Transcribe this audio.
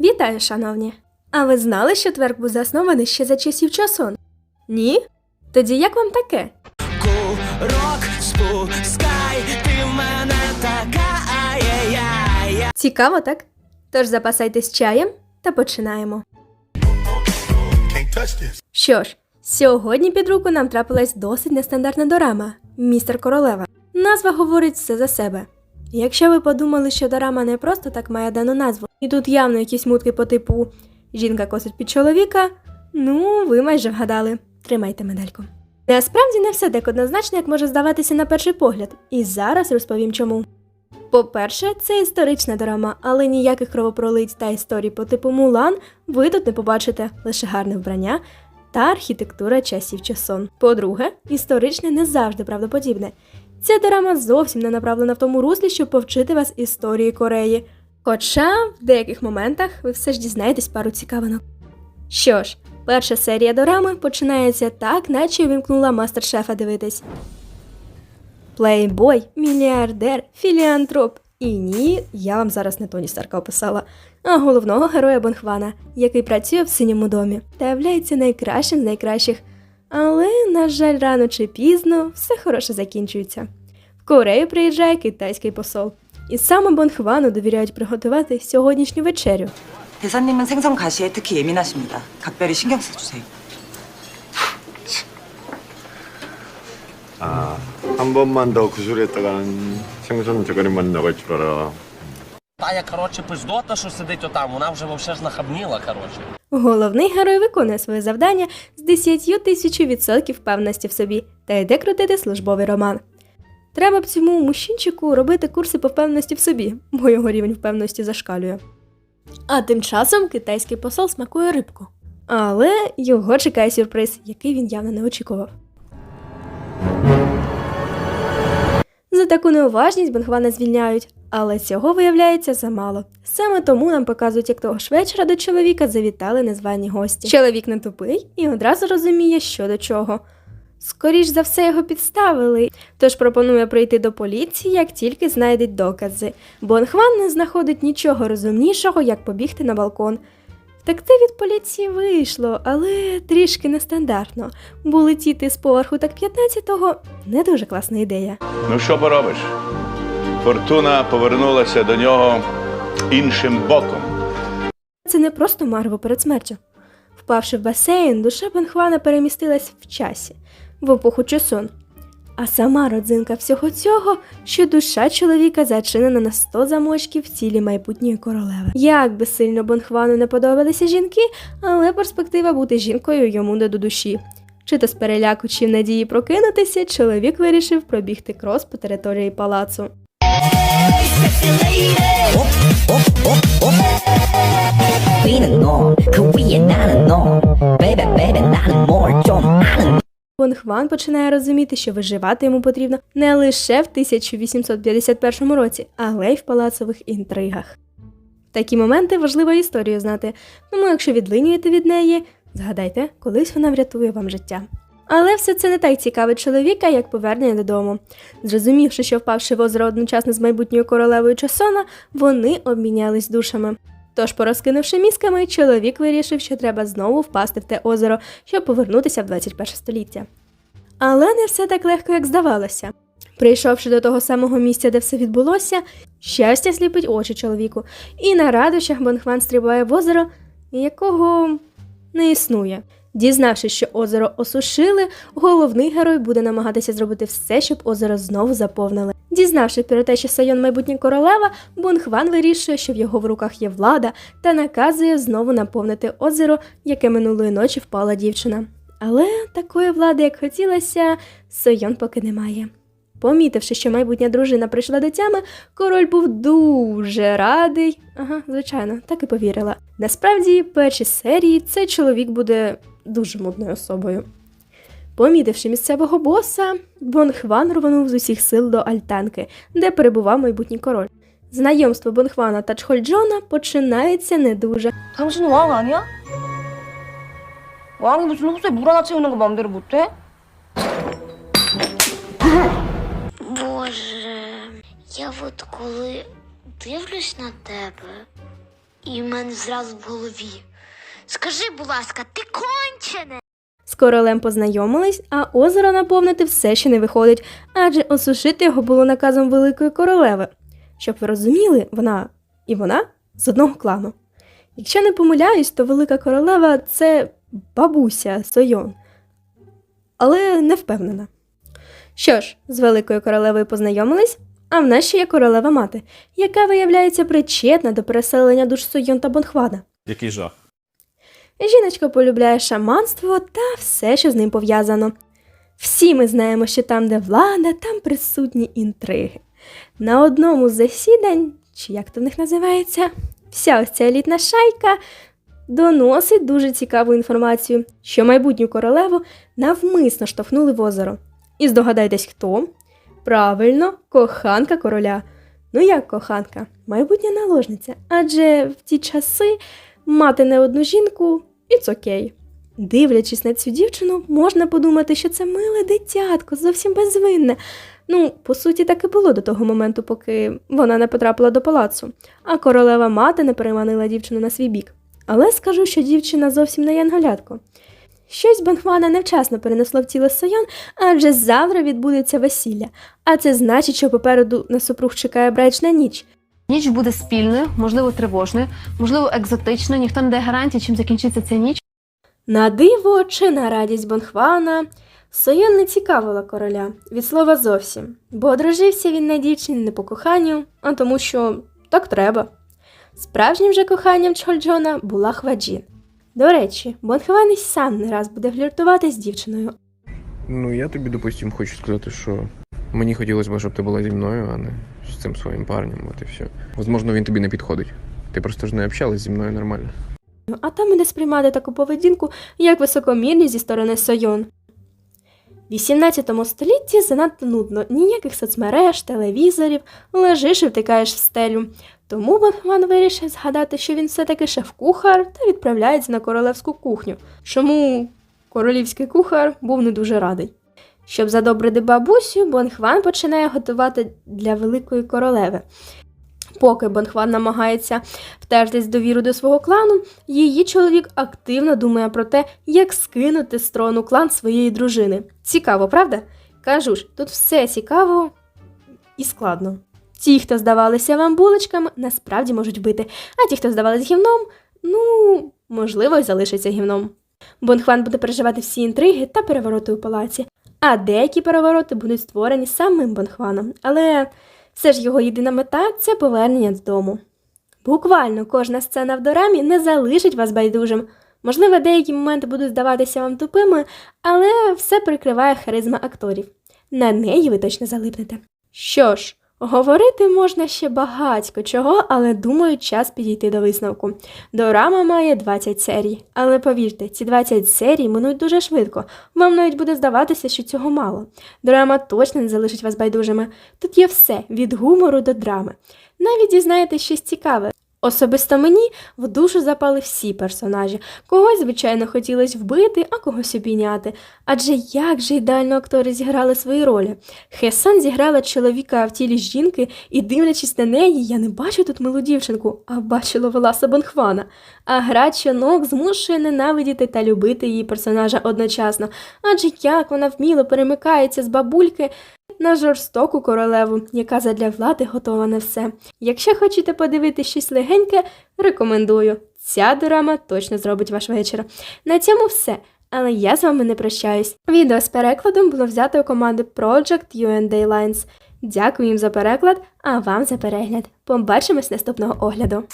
Вітаю, шановні! А ви знали, що тверк був заснований ще за часів часон? Ні? Тоді як вам таке? Курок спускай, ти в мене така ай-яй-яй. Цікаво, так? Тож запасайтесь чаєм та починаємо. Що ж, сьогодні під руку нам трапилась досить нестандартна дорама Містер Королева. Назва говорить все за себе. Якщо ви подумали, що дорама не просто так має дану назву, і тут явно якісь мутки по типу жінка косить під чоловіка, ну ви майже вгадали. Тримайте медальку. Насправді не все так однозначно, як може здаватися на перший погляд, і зараз розповім чому. По-перше, це історична драма, але ніяких кровопролиць та історій по типу Мулан ви тут не побачите, лише гарне вбрання та архітектура часів часон. По-друге, історичне не завжди правдоподібне. Ця драма зовсім не направлена в тому руслі, щоб повчити вас історії Кореї. Хоча в деяких моментах ви все ж дізнаєтесь пару цікавинок. Що ж, перша серія дорами починається так, наче вимкнула мастер-шефа дивитись. Плейбой, мільярдер, філіантроп. І ні, я вам зараз не Тоні Старка описала, а головного героя Бонхвана, який працює в синьому домі та являється найкращим з найкращих. Але, на жаль, рано чи пізно все хороше закінчується. В Корею приїжджає китайський посол. І саме Бонхвану довіряють приготувати сьогоднішню вечерю. 대사님은 생선 가시에 특히 예민하십니다. 각별히 신경 써주세요. 한 번만 더 그 소리 했다가는 생선 저거리만 나갈 줄 알아. Тая, коротше, пиздота, що сидить отам, вона вже вовсе ж нахабніла, коротше. Головний герой виконує своє завдання з 10 тисяч відсотків впевненості в собі та йде крутити службовий роман. Треба б цьому мужчинчику робити курси по впевненості в собі, бо його рівень впевненості зашкалює. А тим часом китайський посол смакує рибку. Але його чекає сюрприз, який він явно не очікував. За таку неуважність Бонхвана звільняють, але цього виявляється замало. Саме тому нам показують, як того ж вечора до чоловіка завітали незвані гості. Чоловік не тупий і одразу розуміє, що до чого. Скоріш за все його підставили, тож пропонує прийти до поліції, як тільки знайдуть докази. Бонхван не знаходить нічого розумнішого, як побігти на балкон. Втекти від поліції вийшло, але трішки нестандартно, бо летіти з поверху так 15-го не дуже класна ідея. Ну що поробиш? Фортуна повернулася до нього іншим боком. Це не просто марво перед смертю. Впавши в басейн, душа Бенхвана перемістилась в часі, в епоху Чосон. А сама родзинка всього цього, що душа чоловіка зачинена на 100 замочків в тілі майбутньої королеви. Як би сильно Бонхвану не подобалися жінки, але перспектива бути жінкою йому не до душі. Чи то з переляку, чи в надії прокинутися, чоловік вирішив пробігти крос по території палацу. Вон Хван починає розуміти, що виживати йому потрібно не лише в 1851 році, але й в палацових інтригах. Такі моменти важливо історію знати, тому якщо відлинюєте від неї, згадайте, колись вона врятує вам життя. Але все це не так цікавить чоловіка, як повернення додому. Зрозумівши, що впавши в озеро одночасно з майбутньою королевою Часона, вони обмінялись душами. Тож, порозкинувши мізками, чоловік вирішив, що треба знову впасти в те озеро, щоб повернутися в 21 століття. Але не все так легко, як здавалося. Прийшовши до того самого місця, де все відбулося, щастя сліпить очі чоловіку, і на радощах Бонхван стрибає в озеро, якого не існує. Дізнавшись, що озеро осушили, головний герой буде намагатися зробити все, щоб озеро знову заповнили. Дізнавшись про те, що Сайон майбутня королева, Бунхван вирішує, що в його в руках є влада, та наказує знову наповнити озеро, яке минулої ночі впала дівчина. Але такої влади, як хотілося, Сайон поки не має. Помітивши, що майбутня дружина прийшла до тями, король був дуже радий. Ага, звичайно, так і повірила. Насправді, перші серії цей чоловік буде дуже мудною особою. Помітивши місцевого боса, Бонхван рванув з усіх сил до Альтанки, де перебував майбутній король. Знайомство Бонхвана та Чхольджона починається не дуже. 당신은 왕 아니야? 왕이 무슨 흡수에 물 하나 채우는 거 마음대로 못해? Боже, я от коли дивлюсь на тебе, І в мене зразу в голові. Скажи, будь ласка, ти кончене? З королем познайомились, а озеро наповнити все ще не виходить, адже осушити його було наказом великої королеви. Щоб ви розуміли, вона і вона з одного клану. Якщо не помиляюсь, то велика королева це бабуся Сойон. Але не впевнена. Що ж, з великою королевою познайомились, а в нас ще є королева мати, яка виявляється причетна до переселення душ Сойон та Бонхвада. Який жах. Жіночка полюбляє шаманство та все, що з ним пов'язано. Всі ми знаємо, що там, де влада, там присутні інтриги. На одному з засідань, чи як то в них називається, вся ось ця елітна шайка доносить дуже цікаву інформацію, що майбутню королеву навмисно штовхнули в озеро. І здогадайтесь, хто? Правильно, коханка короля. Ну як коханка? Майбутня наложниця. Адже в ті часи мати не одну жінку, це окей. Дивлячись на цю дівчину, можна подумати, що це миле дитятко, зовсім безвинне. Ну, по суті, так і було до того моменту, поки вона не потрапила до палацу, а королева мати не переманила дівчину на свій бік. Але скажу, що дівчина зовсім не янголятко. Щось Бонхвана невчасно перенесло в тіло Сойон, адже завтра відбудеться весілля. А це значить, що попереду на супруг чекає брачна ніч. Ніч буде спільною, можливо, тривожною, можливо, екзотичною. Ніхто не дає гарантії, чим закінчиться ця ніч. На диво чи на радість Бонхвана, Сойон не цікавила короля від слова зовсім, бо одружився він на дівчині не по коханню, а тому, що так треба. Справжнім же коханням Чхольджона була Хваджін. До речі, Бонхван і сам не раз буде фліртувати з дівчиною. Ну, я тобі, допустим, хочу сказати, що мені хотілося б, щоб ти була зі мною, а не з цим своїм парнем, от і все. Возможно, він тобі не підходить. Ти просто ж не общалась зі мною нормально. а там іде сприймати таку поведінку як високомірність зі сторони Сойон. В 18 столітті занадто нудно, ніяких соцмереж, телевізорів, лежиш і втикаєш в стелю. Тому Бонхван вирішив згадати, що він все-таки шеф-кухар та відправляється на королевську кухню, чому королівський кухар був не дуже радий. Щоб задобрити бабусю, Бонхван починає готувати для великої королеви. Поки Бонхван намагається втертись довіру до свого клану, її чоловік активно думає про те, як скинути з трону клан своєї дружини. Цікаво, правда? Кажу ж, тут все цікаво і складно. Ті, хто здавалися вам булочками, насправді можуть бити, а ті, хто здавались гівном, ну, можливо, й залишаться гівном. Бонхван буде переживати всі інтриги та перевороти у палаці, а деякі перевороти будуть створені самим Бонхваном, але все ж його єдина мета це повернення додому. Буквально кожна сцена в дорамі не залишить вас байдужим. Можливо, деякі моменти будуть здаватися вам тупими, але все прикриває харизма акторів. На неї ви точно залипнете. Що ж, говорити можна ще багатько чого, але думаю, час підійти до висновку. Дорама має 20 серій, але повірте, ці 20 серій минуть дуже швидко. Вам навіть буде здаватися, що цього мало. Дорама точно не залишить вас байдужими. Тут є все від гумору до драми. Навіть дізнаєте щось цікаве. Особисто мені в душу запали всі персонажі. Когось, звичайно, хотілося вбити, а когось обійняти. Адже як же ідеально актори зіграли свої ролі. Хесан зіграла чоловіка в тілі жінки, і, дивлячись на неї, я не бачу тут милу дівчинку, а бачила Веласа Бонхвана. А гра чонок змушує ненавидіти та любити її персонажа одночасно. Адже як вона вміло перемикається з бабульки на жорстоку королеву, яка задля влади готова на все. Якщо хочете подивитися щось легеньке, рекомендую. Ця дорама точно зробить ваш вечір. На цьому все. Але я з вами не прощаюсь. Відео з перекладом було взято у команди Project U&A Lines. Дякую їм за переклад, а вам за перегляд. Побачимось наступного огляду.